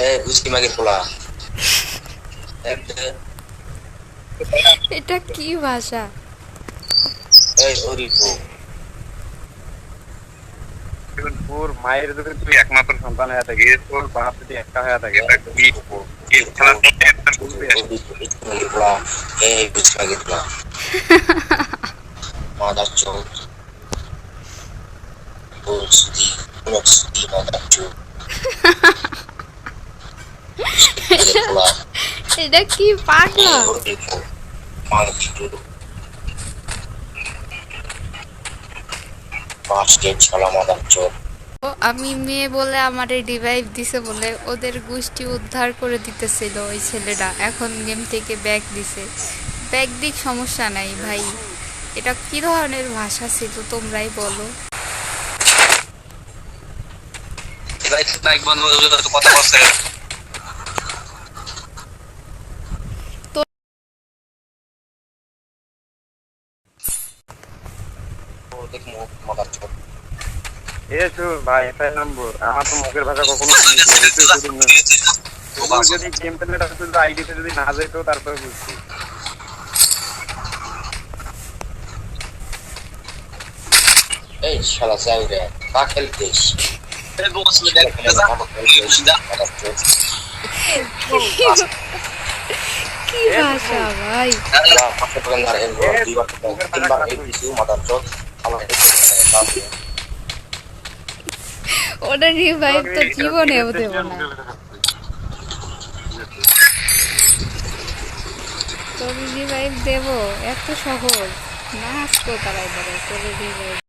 এই বুঝকি মাগে পোলা এটা কি ভাষা এই হরিপু এখন তোর মায়ের যদি তুই একমাত্র সন্তান হয়ে থাকে তোর বাপ যদি একটা হয়ে থাকে তাহলে কি কি খেলার মধ্যে একটা বুঝবি বুঝকি মাগে পোলা এই বুঝকি মাগে পোলা মাদার চোদ বুঝকি বুঝকি মাদার চোদ এটা কি পাগলা? আমি মেয়ে বলে আমারে রিভাইভ দিছে বলে ওদের গোষ্ঠী উদ্ধার করে দিতেছিল ওই ছেলেটা। এখন গেম থেকে ব্যাগ দিছে। ব্যাগ দিক সমস্যা নাই ভাই। এটা কি ধরনের ভাষা ছিল তোমরাই বলো। কথা বলছে। দেখ মুখ মাদার চোদ এসো ভাই এটাই নম্বর। আমার তো মুখের ভাষা কখনো শুনিনি বুঝতে শুরু তবুও যদি গেম প্লেটা শুধু আইডিতে যদি না যেত তারপরে বুঝছি। এই শালা যাই রে কা খেলতিস কি ভাষা ভাই। ওটা রিভাইভ তো জীবনেও দেব না তোর রিভাইভ দেব এত সহজ না আসতো তারাই বলে তোর রিভাইভ